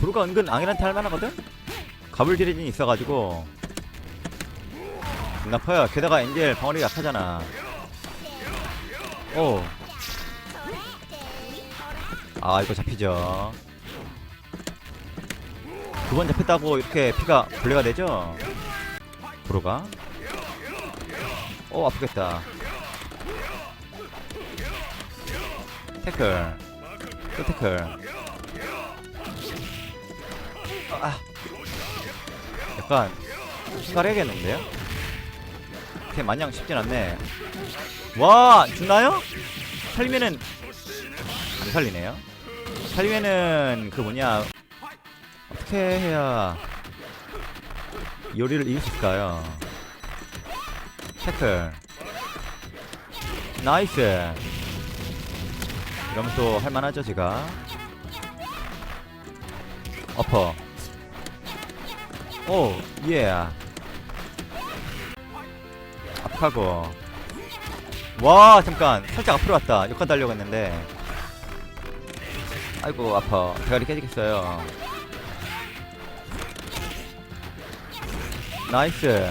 구루가 은근 앙일한테 할만하거든? 가불지레진이 있어가지고. 존나 퍼요 게다가 엔젤 방어력이 약하잖아. 오. 아 이거 잡히죠. 두 번 잡혔다고 이렇게 피가 분리가 되죠? 구루가? 오 아프겠다. 태클. 또 태클 아 약간 생각해야겠는데요? 이렇게 마냥 쉽진 않네 와 죽나요? 살리면은 안 살리네요 살리면은 그 뭐냐 어떻게 해야 요리를 이길 수 있을까요? 태클 나이스 이러면 또 할만하죠 제가 어퍼 오 예 앞하고. 와 잠깐. 살짝 앞으로 왔다. 역한 달려고 했는데. 아이고 아파. 대가리 깨지겠어요. 나이스.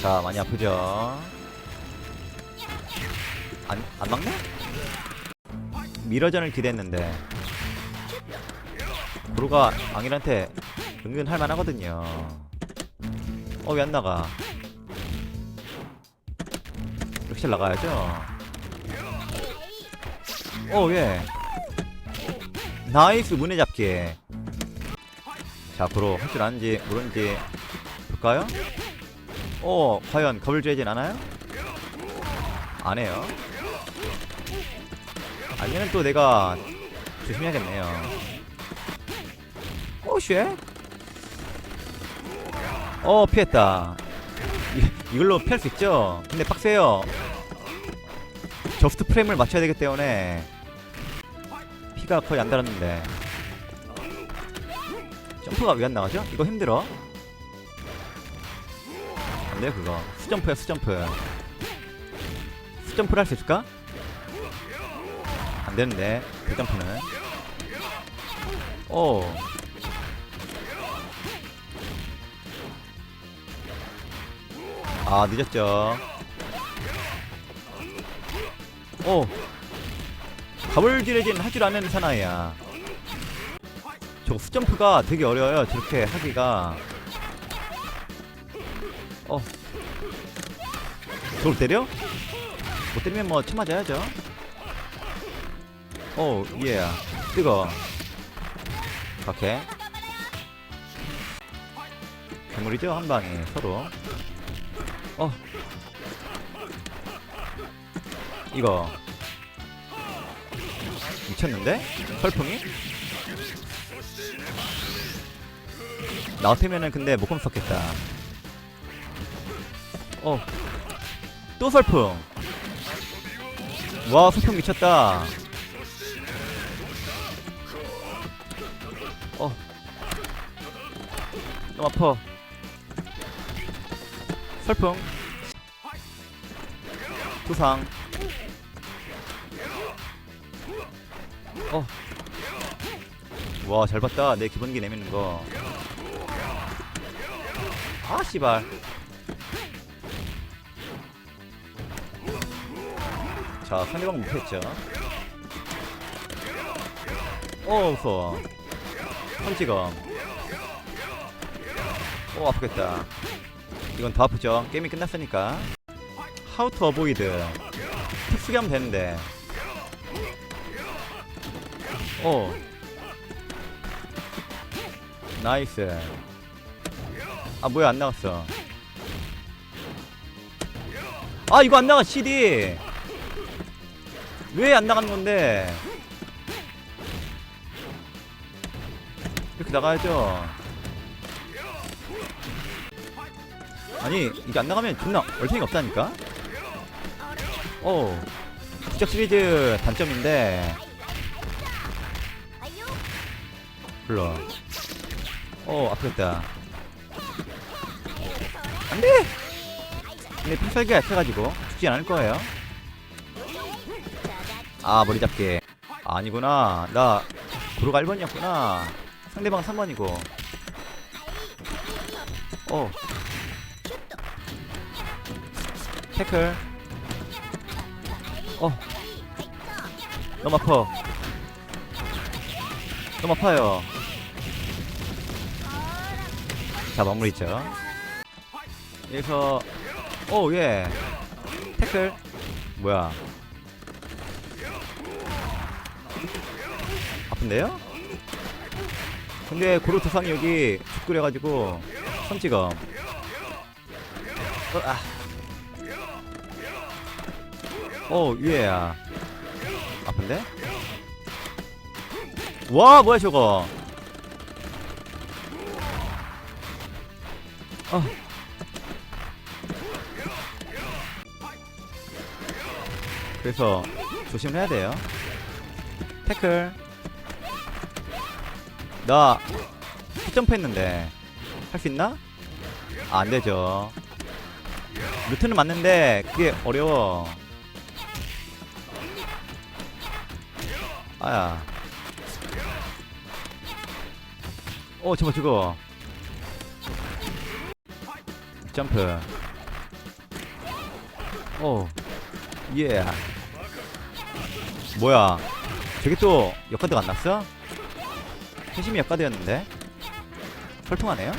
자 많이 아프죠? 안, 안 막네? 미러전을 기대했는데 구루가 앙일한테 은근 할만하거든요. 어 왜 안 나가? 역시 나가야죠. 어예. 나이스 문에 잡기. 자 구루 할줄 아는지 모르는지 볼까요? 어 과연 겁을 죄진 않아요? 안 해요. 아니면 또 내가 조심해야겠네요 오쉣 어 피했다. 이, 이걸로 피할 수 있죠? 근데 빡세요. 저스트 프레임을 맞춰야 되기 때문에 피가 거의 안 달았는데. 점프가 왜 안 나가죠? 이거 힘들어. 안돼요 그거. 수점프야 수점프. 수점프를 할 수 있을까? 안 되는데 그 점프는. 오 아 늦었죠. 오 가불지레진 할줄 아는 사나이야. 저거 수점프가 되게 어려워요 저렇게 하기가. 어. 저걸 때려? 못 때리면 뭐 쳐맞아야죠. 오 예. 뜨거. 오케이. 괴물이죠 한 방에 서로 어. 이거. 미쳤는데? 설풍이? 나 같으면은 근데 못 검었겠다. 어또 설풍. 와 설풍 미쳤다. 어. 너무 아파 설풍 부상 어. 와, 잘 봤다. 내 기본기 내미는 거. 아, 씨발. 자, 상대방 못했죠. 어, 무서워. 펀치검. 오, 아프겠다. 이건 더 아프죠. 게임이 끝났으니까. 하우 투 어보이드. 특수기 하면 되는데. 오. 나이스. 아, 뭐야, 안 나갔어. 아, 이거 안 나가, CD! 왜 안 나가는 건데? 이렇게 나가야죠. 아니, 이게 안 나가면 존나 얼탱이 없다니까? 오. 기적 시리즈 단점인데, 불러. 어, 아프겠다. 안 돼! 근데 필살기가 약해가지고 죽지 않을 거예요. 아, 머리 잡기. 아니구나. 나 구로가 1번이었구나. 상대방 3번이고. 어. 태클. 어. 너무 아파. 너무 아파요. 자, 마무리 있죠. 여기서, 오, 예. 태클. 뭐야. 아픈데요? 근데 고로 두상이 여기 죽그려가지고 손찌검 어, 아. 오 위에야 아픈데? 와 뭐야 저거 어. 그래서 조심을 해야 돼요 태클 나 점프 했는데 할 수 있나? 아, 안 되죠. 루트는 맞는데 그게 어려워. 아야. 어, 저거 저거. 점프. 오. 예. 뭐야? 저게 또 역가드가 안 났어? 회심이 역가드였는데 혈통하네요?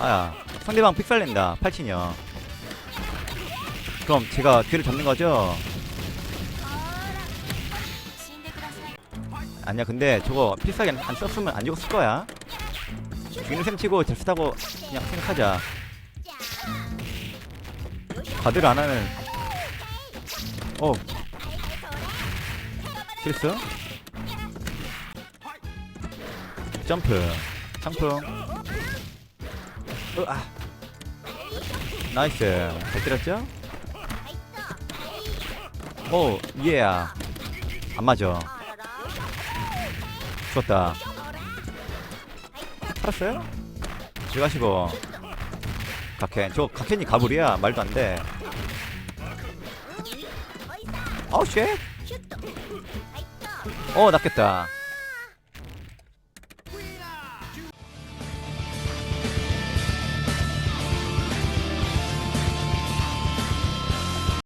아야 상대방 픽살낸다 8친이요 그럼 제가 뒤를 잡는 거죠? 아니야 근데 저거 필살기 안, 안 썼으면 안 죽었을 거야. 죽이는 셈 치고 잘 쓰다고 그냥 생각하자. 가드를 안 하는 어. 실수? 점프. 상품. 으아. 나이스. 잘 때렸죠? 오 예야 안 맞아 죽었다. 살았어요? 들어가시고. 각켄 저 각켄이 가불이야. 말도 안돼. 어우 쉣. 어, 낚였다.